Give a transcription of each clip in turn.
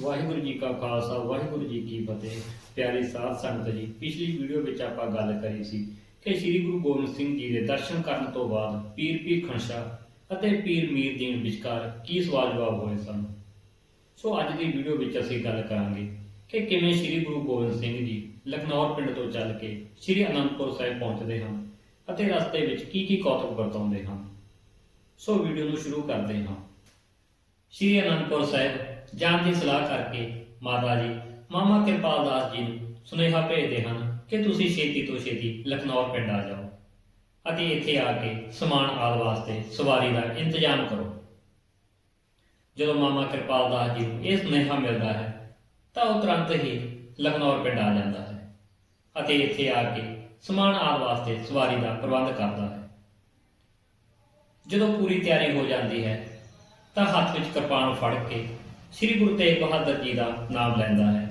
ਵਾਹਿਗੁਰੂ ਜੀ ਕਾ ਖਾਲਸਾ, ਵਾਹਿਗੁਰੂ ਜੀ ਕੀ ਫਤਿਹ। ਪਿਆਰੀ ਸਾਧ ਸੰਗਤ ਜੀ, ਪਿਛਲੀ ਵੀਡੀਓ ਵਿੱਚ ਆਪਾਂ ਗੱਲ ਕਰੀ ਸੀ ਕਿ ਸ੍ਰੀ ਗੁਰੂ ਗੋਬਿੰਦ ਸਿੰਘ ਜੀ ਦੇ ਦਰਸ਼ਨ ਕਰਨ ਤੋਂ ਬਾਅਦ ਪੀਰ ਪੀਰ ਖਣਸ਼ਾ ਅਤੇ ਪੀਰ ਮੀਰ ਦੀਨ ਵਿਚਕਾਰ ਕੀ ਸਵਾਲ ਜਵਾਬ ਹੋਏ ਸਨ? ਸੋ ਅੱਜ ਦੀ ਵੀਡੀਓ ਵਿੱਚ ਅਸੀਂ ਗੱਲ ਕਰਾਂਗੇ ਕਿ ਕਿਵੇਂ ਸ੍ਰੀ ਗੁਰੂ ਗੋਬਿੰਦ ਸਿੰਘ ਜੀ ਲਖਨੌਰ ਪਿੰਡ ਤੋਂ ਚੱਲ ਕੇ ਸ੍ਰੀ ਅਨੰਦਪੁਰ ਸਾਹਿਬ ਪਹੁੰਚਦੇ ਹਨ ਅਤੇ ਰਸਤੇ ਵਿੱਚ ਕੀ ਕੀ ਕੌਤਕ ਵਰਤਾਉਂਦੇ ਹਨ। ਸੋ ਵੀਡੀਓ ਨੂੰ ਸ਼ੁਰੂ ਕਰਦੇ ਹਾਂ। ਸ਼੍ਰੀ ਅਨੰਦਪੁਰ ਸਾਹਿਬ ਜਾਣ ਦੀ ਸਲਾਹ ਕਰਕੇ ਮਾਤਾ ਜੀ, ਮਾਮਾ ਕਿਰਪਾਲ ਦਾਸ ਜੀ ਨੂੰ ਸੁਨੇਹਾ ਭੇਜਦੇ ਹਨ ਕਿ ਤੁਸੀਂ ਛੇਤੀ ਤੋਂ ਛੇਤੀ ਲਖਨੌਰ ਪਿੰਡ ਆ ਜਾਓ ਅਤੇ ਇੱਥੇ ਆ ਕੇ ਸਮਾਨ ਆਦ ਵਾਸਤੇ ਸਵਾਰੀ ਦਾ ਇੰਤਜ਼ਾਮ ਕਰੋ। ਜਦੋਂ ਮਾਮਾ ਕਿਰਪਾਲ ਦਾਸ ਜੀ ਨੂੰ ਇਹ ਸੁਨੇਹਾ ਮਿਲਦਾ ਹੈ, ਤਾਂ ਉਹ ਤੁਰੰਤ ਹੀ ਲਖਨੌਰ ਪਿੰਡ ਆ ਜਾਂਦਾ ਹੈ ਅਤੇ ਇੱਥੇ ਆ ਕੇ ਸਮਾਨ ਆਦ ਵਾਸਤੇ ਸਵਾਰੀ ਦਾ ਪ੍ਰਬੰਧ ਕਰਦਾ ਹੈ। ਜਦੋਂ ਪੂਰੀ ਤਿਆਰੀ ਹੋ ਜਾਂਦੀ ਹੈ, ਤਾਂ ਹੱਥ ਵਿੱਚ ਕਿਰਪਾਨ ਫੜ ਕੇ ਸ੍ਰੀ ਗੁਰੂ ਤੇਗ ਬਹਾਦਰ ਜੀ ਦਾ ਨਾਮ ਲੈਂਦਾ ਹੈ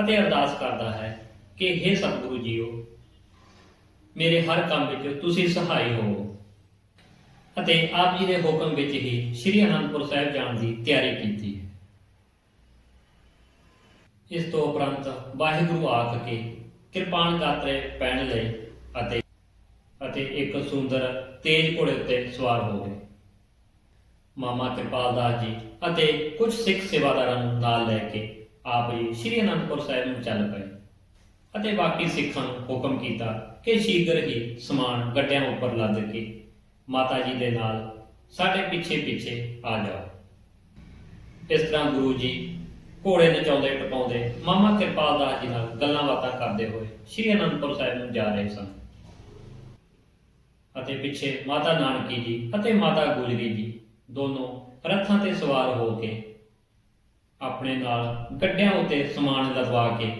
ਅਤੇ ਅਰਦਾਸ ਕਰਦਾ ਹੈ ਕਿ हे ਸਤਿਗੁਰੂ ਜੀਓ, ਮੇਰੇ ਹਰ ਕੰਮ ਵਿੱਚ ਤੁਸੀਂ ਸਹਾਈ ਹੋਵੋ ਅਤੇ ਆਪ ਜੀ ਦੇ ਹੁਕਮ ਵਿੱਚ ਹੀ ਸ੍ਰੀ ਅਨੰਦਪੁਰ ਸਾਹਿਬ ਜਾਣ ਦੀ ਤਿਆਰੀ ਕੀਤੀ। ਇਸ ਤੋਂ ਉਪਰੰਤ ਵਾਹਿਗੁਰੂ ਆਖ ਕੇ ਕਿਰਪਾਨ ਗਾਤਰੇ ਪਹਿਨ ਲਏ ਅਤੇ ਅਤੇ ਇੱਕ ਸੁੰਦਰ ਤੇਜ ਘੋੜੇ ਉੱਤੇ ਸਵਾਰ ਹੋ ਗਏ। ਮਾਮਾ ਕਿਰਪਾਲ ਦਾਸ ਜੀ ਅਤੇ ਕੁਝ ਸਿੱਖ ਸੇਵਾਦਾਰਾਂ ਨੂੰ ਨਾਲ ਲੈ ਕੇ ਆਪ ਜੀ ਸ੍ਰੀ ਅਨੰਦਪੁਰ ਸਾਹਿਬ ਨੂੰ ਚੱਲ ਪਏ। ਅਤੇ ਬਾਕੀ ਸਿੱਖਾਂ ਨੂੰ ਹੁਕਮ ਕੀਤਾ ਕਿ ਸ਼ੀਘਰ ਹੀ ਸਮਾਨ ਗੱਡਿਆਂ ਉੱਪਰ ਲੱਦ ਕੇ ਮਾਤਾ ਜੀ ਦੇ ਨਾਲ ਸਾਡੇ ਪਿੱਛੇ ਪਿੱਛੇ ਆ ਜਾਓ। ਇਸ ਤਰ੍ਹਾਂ ਗੁਰੂ ਜੀ ਘੋੜੇ ਨਚਾਉਂਦੇ, ਟਪਾਉਂਦੇ ਮਾਮਾ ਕਿਰਪਾਲ ਦਾਸ ਜੀ ਨਾਲ ਗੱਲਾਂ ਬਾਤਾਂ ਕਰਦੇ ਹੋਏ ਸ੍ਰੀ ਅਨੰਦਪੁਰ ਸਾਹਿਬ ਨੂੰ ਜਾ ਰਹੇ ਸਨ। ਅਤੇ ਪਿੱਛੇ ਮਾਤਾ ਨਾਨਕੀ ਜੀ ਅਤੇ ਮਾਤਾ ਗੁਜਰੀ ਜੀ ਦੋਨੋਂ ਰੱਥਾਂ ਤੇ ਸਵਾਰ ਹੋ ਕੇ ਆਪਣੇ ਨਾਲ ਗੱਡਿਆਂ ਉੱਤੇ ਸਮਾਨ ਲਦਵਾ ਕੇ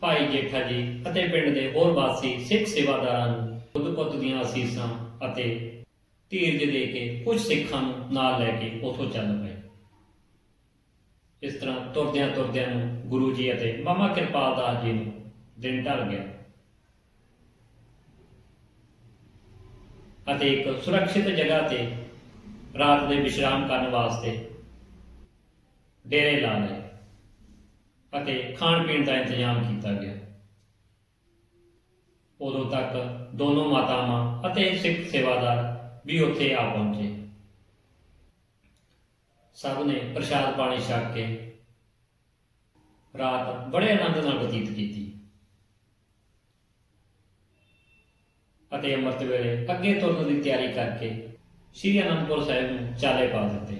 ਭਾਈ ਜੇਠਾ ਜੀ ਅਤੇ ਪਿੰਡ ਦੇ ਹੋਰ ਵਾਸੀ ਸਿੱਖ ਸੇਵਾਦਾਰਾਂ ਨੂੰ ਬੁੱਧ ਪੁੱਤ ਦੀਆਂ ਅਸੀਸਾਂ ਅਤੇ ਧੀਰਜ ਦੇ ਕੇ ਕੁਝ ਸਿੱਖਾਂ ਨੂੰ ਨਾਲ ਲੈ ਕੇ ਉਥੋਂ ਚੱਲ ਪਏ। ਇਸ ਤਰ੍ਹਾਂ ਤੁਰਦਿਆਂ ਤੁਰਦਿਆਂ ਨੂੰ ਗੁਰੂ ਜੀ ਅਤੇ ਮਾਮਾ ਕਿਰਪਾਲ ਦਾਸ ਜੀ ਨੂੰ ਦਿਨ ਢਲ ਗਿਆ ਅਤੇ ਇੱਕ ਸੁਰੱਖਿਅਤ ਜਗ੍ਹਾ ਤੇ ਰਾਤ ਦੇ ਵਿਸ਼ਰਾਮ ਕਰਨ ਵਾਸਤੇ ਡੇਰੇ ਲਾ ਲਏ ਅਤੇ ਖਾਣ ਪੀਣ ਦਾ ਇੰਤਜ਼ਾਮ ਕੀਤਾ ਗਿਆ। ਉਦੋਂ ਤੱਕ ਦੋਨੋਂ ਮਾਤਾਵਾਂ ਅਤੇ ਸਿੱਖ ਸੇਵਾਦਾਰ ਵੀ ਉੱਥੇ ਆ ਪਹੁੰਚੇ। ਸਭ ਨੇ ਪ੍ਰਸ਼ਾਦ ਪਾਣੀ ਛਕ ਕੇ ਰਾਤ ਬੜੇ ਆਨੰਦ ਨਾਲ ਬਤੀਤ ਕੀਤੀ ਅਤੇ ਅੰਮ੍ਰਿਤ ਵੇਲੇ ਅੱਗੇ ਤੁਰਨ ਦੀ ਤਿਆਰੀ ਕਰਕੇ ਸ਼੍ਰੀ ਅਨੰਦਪੁਰ ਸਾਹਿਬ ਨੂੰ ਚਾਲੇ ਪਾ ਦਿੱਤੇ।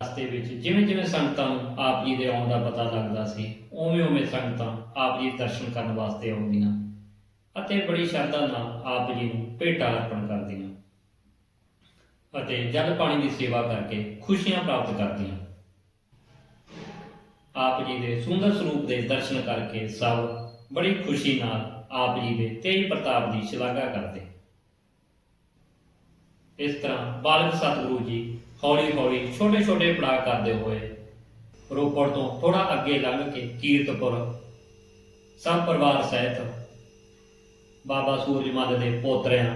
ਰਸਤੇ ਵਿੱਚ ਜਿਵੇਂ ਜਿਵੇਂ ਸੰਗਤਾਂ ਨੂੰ ਆਪ ਜੀ ਦੇ ਆਉਣ ਦਾ ਪਤਾ ਲੱਗਦਾ ਸੀ, ਉਵੇਂ ਉਵੇਂ ਸੰਗਤਾਂ ਆਪ ਜੀ ਦਰਸ਼ਨ ਕਰਨ ਵਾਸਤੇ ਆਉਂਦੀਆਂ ਅਤੇ ਬੜੀ ਸ਼ਰਧਾ ਨਾਲ ਆਪ ਜੀ ਨੂੰ ਭੇਟਾ ਅਰਪਣ ਕਰਦੀਆਂ ਅਤੇ ਜਲ ਪਾਣੀ ਦੀ ਸੇਵਾ ਕਰਕੇ ਖੁਸ਼ੀਆਂ ਪ੍ਰਾਪਤ ਕਰਦੀਆਂ। ਆਪ ਜੀ ਦੇ ਸੁੰਦਰ ਸਰੂਪ ਦੇ ਦਰਸ਼ਨ ਕਰਕੇ ਸਭ ਬੜੀ ਖੁਸ਼ੀ ਨਾਲ ਆਪ ਜੀ ਦੇ ਤੇਜ ਪ੍ਰਤਾਪ ਦੀ ਸ਼ਲਾਘਾ ਕਰਦੇ। ਇਸ ਤਰ੍ਹਾਂ ਬਾਲਕ ਸਤਿਗੁਰੂ ਜੀ ਹੌਲੀ ਹੌਲੀ ਛੋਟੇ ਛੋਟੇ ਪੜਾਅ ਕਰਦੇ ਹੋਏ ਰੋਪੜ ਤੋਂ ਥੋੜਾ ਅੱਗੇ ਲੰਘ ਕੇ ਕੀਰਤਪੁਰ ਸਭ ਪਰਿਵਾਰ ਸਹਿਤ ਬਾਬਾ ਸੂਰਜਮੰਦ ਦੇ ਪੋਤਰਿਆਂ,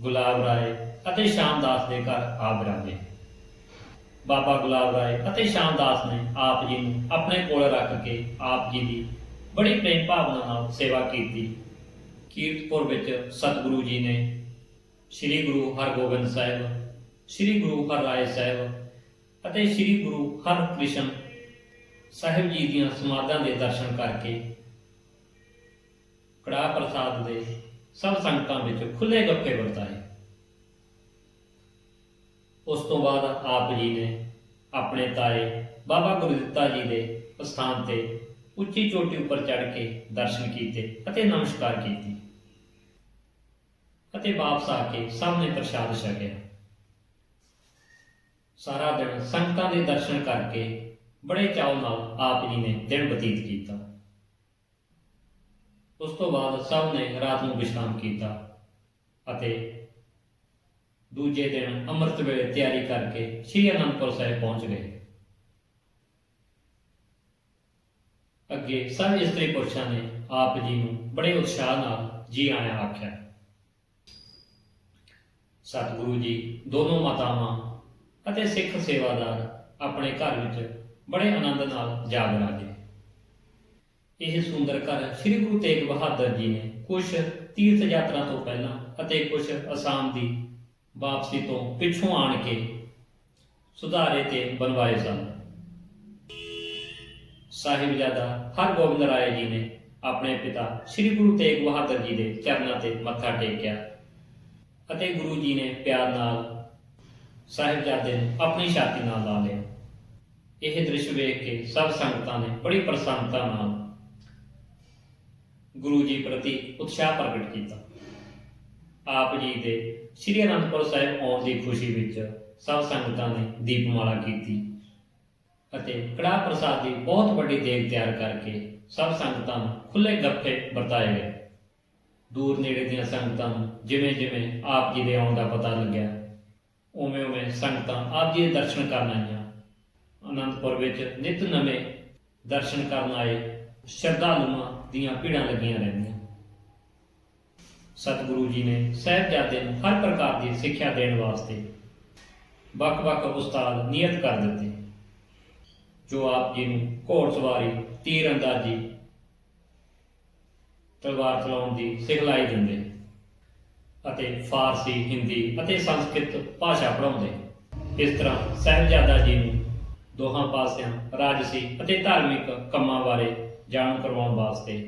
ਗੁਲਾਬ ਰਾਏ ਅਤੇ ਸ਼ਾਮਦਾਸ ਦੇ ਘਰ ਆ ਬਰਾਜੇ। ਬਾਬਾ ਗੁਲਾਬ ਰਾਏ ਅਤੇ ਸ਼ਾਮਦਾਸ ਨੇ ਆਪ ਜੀ ਨੂੰ ਆਪਣੇ ਕੋਲ ਰੱਖ ਕੇ ਆਪ ਜੀ ਦੀ ਬੜੀ ਪ੍ਰੇਮ ਭਾਵਨਾ ਨਾਲ ਸੇਵਾ ਕੀਤੀ। ਕੀਰਤਪੁਰ ਵਿੱਚ ਸਤਿਗੁਰੂ ਜੀ ਨੇ ਸ੍ਰੀ ਗੁਰੂ ਹਰਗੋਬਿੰਦ ਸਾਹਿਬ, ਸ੍ਰੀ ਗੁਰੂ ਹਰਰਾਏ ਸਾਹਿਬ ਅਤੇ ਸ੍ਰੀ ਗੁਰੂ ਹਰਕ੍ਰਿਸ਼ਨ ਸਾਹਿਬ ਜੀ ਦੀਆਂ ਸਮਾਧਾਂ ਦੇ ਦਰਸ਼ਨ ਕਰਕੇ ਕੜਾਹ ਪ੍ਰਸਾਦ ਦੇ ਸਭ ਸੰਗਤਾਂ ਵਿੱਚ ਖੁੱਲੇ ਗੱਫੇ ਵਰਤਾਏ। ਉਸ ਤੋਂ ਬਾਅਦ ਆਪ ਜੀ ਨੇ ਆਪਣੇ ਤਾਏ ਬਾਬਾ ਗੁਰਦਿੱਤਾ ਜੀ ਦੇ ਸਥਾਨ ਤੇ ਉੱਚੀ ਚੋਟੀ ਉੱਪਰ ਚੜ੍ਹ ਕੇ ਦਰਸ਼ਨ ਕੀਤੇ ਅਤੇ ਨਮਸਕਾਰ ਕੀਤੀ। ਅਤੇ ਵਾਪਸ ਆ ਕੇ ਸਭ ਨੇ ਪ੍ਰਸ਼ਾਦ ਛਕਿਆ। ਸਾਰਾ ਦਿਨ ਸੰਗਤਾਂ ਦੇ ਦਰਸ਼ਨ ਕਰਕੇ ਬੜੇ ਚਾਅ ਨਾਲ ਆਪ ਜੀ ਨੇ ਦਿਨ ਬਤੀਤ ਕੀਤਾ। ਉਸ ਤੋਂ ਬਾਅਦ ਸਭ ਨੇ ਰਾਤ ਨੂੰ ਵਿਸ਼ਰਾਮ ਕੀਤਾ ਅਤੇ ਦੂਜੇ ਦਿਨ ਅੰਮ੍ਰਿਤ ਵੇਲੇ ਤਿਆਰੀ ਕਰਕੇ ਸ੍ਰੀ ਅਨੰਦਪੁਰ ਸਾਹਿਬ ਪਹੁੰਚ ਗਏ। ਅੱਗੇ ਸਭ ਇਸਤਰੀ ਪੁਰਸ਼ਾਂ ਨੇ ਆਪ ਜੀ ਨੂੰ ਬੜੇ ਉਤਸ਼ਾਹ ਨਾਲ ਜੀ ਆਇਆਂ ਆਖਿਆ। ਸਤਿਗੁਰੂ ਜੀ ਦੋਨੋਂ ਮਾਤਾਵਾਂ ਅਤੇ ਸਿੱਖ ਸੇਵਾਦਾਰ ਆਪਣੇ ਘਰ ਵਿੱਚ ਬੜੇ ਆਨੰਦ ਨਾਲ ਜਾਗ ਰਾਜੇ ਇਹ ਸੁੰਦਰ ਘਰ ਸ੍ਰੀ ਗੁਰੂ ਤੇਗ ਬਹਾਦਰ ਜੀ ਨੇ ਕੁਝ ਤੀਰਥ ਯਾਤਰਾ ਤੋਂ ਪਹਿਲਾਂ ਅਤੇ ਕੁਝ ਅਸਾਮ ਦੀ ਵਾਪਸੀ ਤੋਂ ਪਿੱਛੋਂ ਆਣ ਕੇ ਸੁਧਾਰੇ ਤੇ ਬਣਵਾਏ ਸਨ। ਸਾਹਿਬਜ਼ਾਦਾ ਹਰਗੋਬਿੰਦ ਰਾਏ ਜੀ ਨੇ ਆਪਣੇ ਪਿਤਾ ਸ੍ਰੀ ਗੁਰੂ ਤੇਗ ਬਹਾਦਰ ਜੀ ਦੇ ਚਰਨਾਂ ਤੇ ਮੱਥਾ ਟੇਕਿਆ। ਅਤੇ ਗੁਰੂ ਜੀ ਨੇ ਪਿਆਰ ਨਾਲ ਸਾਹਿਬਜ਼ਾਦੇ ਨੂੰ ਆਪਣੀ ਛਾਤੀ ਨਾਲ ਲਾ ਲਿਆ। ਇਹ ਦ੍ਰਿਸ਼ ਵੇਖ ਕੇ ਸਭ ਸੰਗਤਾਂ ਨੇ ਬੜੀ ਪ੍ਰਸੰਨਤਾ ਨਾਲ ਗੁਰੂ ਜੀ ਪ੍ਰਤੀ ਉਤਸ਼ਾਹ ਪ੍ਰਗਟ ਕੀਤਾ। ਆਪ ਜੀ ਦੇ ਸ੍ਰੀ ਅਨੰਦਪੁਰ ਸਾਹਿਬ ਆਉਣ ਦੀ ਖੁਸ਼ੀ ਵਿੱਚ ਸਭ ਸੰਗਤਾਂ ਨੇ ਦੀਪਮਾਲਾ ਕੀਤੀ ਅਤੇ ਕੜਾਹ ਪ੍ਰਸਾਦ ਦੀ ਬਹੁਤ ਵੱਡੀ ਦੇਗ ਤਿਆਰ ਕਰਕੇ ਸਭ ਸੰਗਤਾਂ ਨੂੰ ਖੁੱਲੇ ਗੱਫੇ ਵਰਤਾਏ ਗਏ। ਦੂਰ ਨੇੜੇ ਦੀਆਂ ਸੰਗਤਾਂ ਨੂੰ ਜਿਵੇਂ ਜਿਵੇਂ ਆਪ ਜੀ ਦੇ ਆਉਣ ਦਾ ਪਤਾ ਲੱਗਿਆ, ਉਵੇਂ ਉਵੇਂ ਸੰਗਤਾਂ ਆਪ ਜੀ ਦੇ ਦਰਸ਼ਨ ਕਰਨ ਆਈਆਂ। ਅਨੰਦਪੁਰ ਵਿੱਚ ਨਿਤ ਨਵੇਂ ਦਰਸ਼ਨ ਕਰਨ ਆਏ ਸ਼ਰਧਾਲੂਆਂ ਦੀਆਂ ਭੀੜਾਂ ਲੱਗੀਆਂ ਰਹਿੰਦੀਆਂ। ਸਤਿਗੁਰੂ ਜੀ ਨੇ ਸਾਹਿਬਜ਼ਾਦੇ ਨੂੰ ਹਰ ਪ੍ਰਕਾਰ ਦੀ ਸਿੱਖਿਆ ਦੇਣ ਵਾਸਤੇ ਵੱਖ-ਵੱਖ ਉਸਤਾਦ ਨਿਯਤ ਕਰ ਦਿੱਤੇ। ਜੋ ਆਪ ਜੀ ਨੂੰ ਘੋੜਸਵਾਰੀ ਤੀਰ ਅੰਦਾਜ਼ੀ ਤਲਵਾਰ ਚਲਾਉਣ ਦੀ ਸਿਖਲਾਈ ਦਿੰਦੇ ਅਤੇ ਫਾਰਸੀ, ਹਿੰਦੀ ਅਤੇ ਸੰਸਕ੍ਰਿਤ ਭਾਸ਼ਾ ਪੜ੍ਹਾਉਂਦੇ। ਇਸ ਤਰ੍ਹਾਂ ਸਾਹਿਬਜ਼ਾਦਾ ਜੀ ਨੂੰ ਦੋਹਾਂ ਪਾਸਿਆਂ ਰਾਜਸੀ ਅਤੇ ਧਾਰਮਿਕ ਕੰਮਾਂ ਬਾਰੇ ਜਾਣੂ ਕਰਵਾਉਣ ਵਾਸਤੇ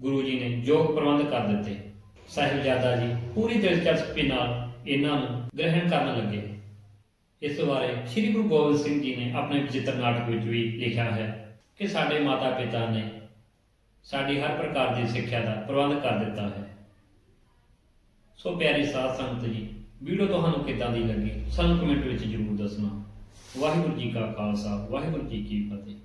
ਗੁਰੂ ਜੀ ਨੇ ਯੋਗ ਪ੍ਰਬੰਧ ਕਰ ਦਿੱਤੇ। ਸਾਹਿਬਜ਼ਾਦਾ ਜੀ ਪੂਰੀ ਦਿਲਚਸਪੀ ਨਾਲ ਇਹਨਾਂ ਨੂੰ ਗ੍ਰਹਿਣ ਕਰਨ ਲੱਗੇ। ਇਸ ਬਾਰੇ ਸ੍ਰੀ ਗੁਰੂ ਗੋਬਿੰਦ ਸਿੰਘ ਜੀ ਨੇ ਆਪਣੇ ਚਿੱਤਰ ਨਾਟਕ ਵਿੱਚ ਵੀ ਲਿਖਿਆ ਹੈ ਕਿ ਸਾਡੇ ਮਾਤਾ ਪਿਤਾ ਨੇ ਸਾਡੀ ਹਰ ਪ੍ਰਕਾਰ ਦੀ ਸਿੱਖਿਆ ਦਾ ਪ੍ਰਬੰਧ ਕਰ ਦਿੱਤਾ ਹੈ। ਸੋ ਪਿਆਰੀ ਸਾਧ ਸੰਗਤ ਜੀ, ਵੀਡੀਓ ਤੁਹਾਨੂੰ ਕਿੱਦਾਂ ਦੀ ਲੱਗੀ, ਸਾਨੂੰ ਕਮੈਂਟ ਵਿੱਚ ਜ਼ਰੂਰ ਦੱਸਣਾ। ਵਾਹਿਗੁਰੂ ਜੀ ਕਾ ਖਾਲਸਾ, ਵਾਹਿਗੁਰੂ ਜੀ ਕੀ ਫਤਿਹ।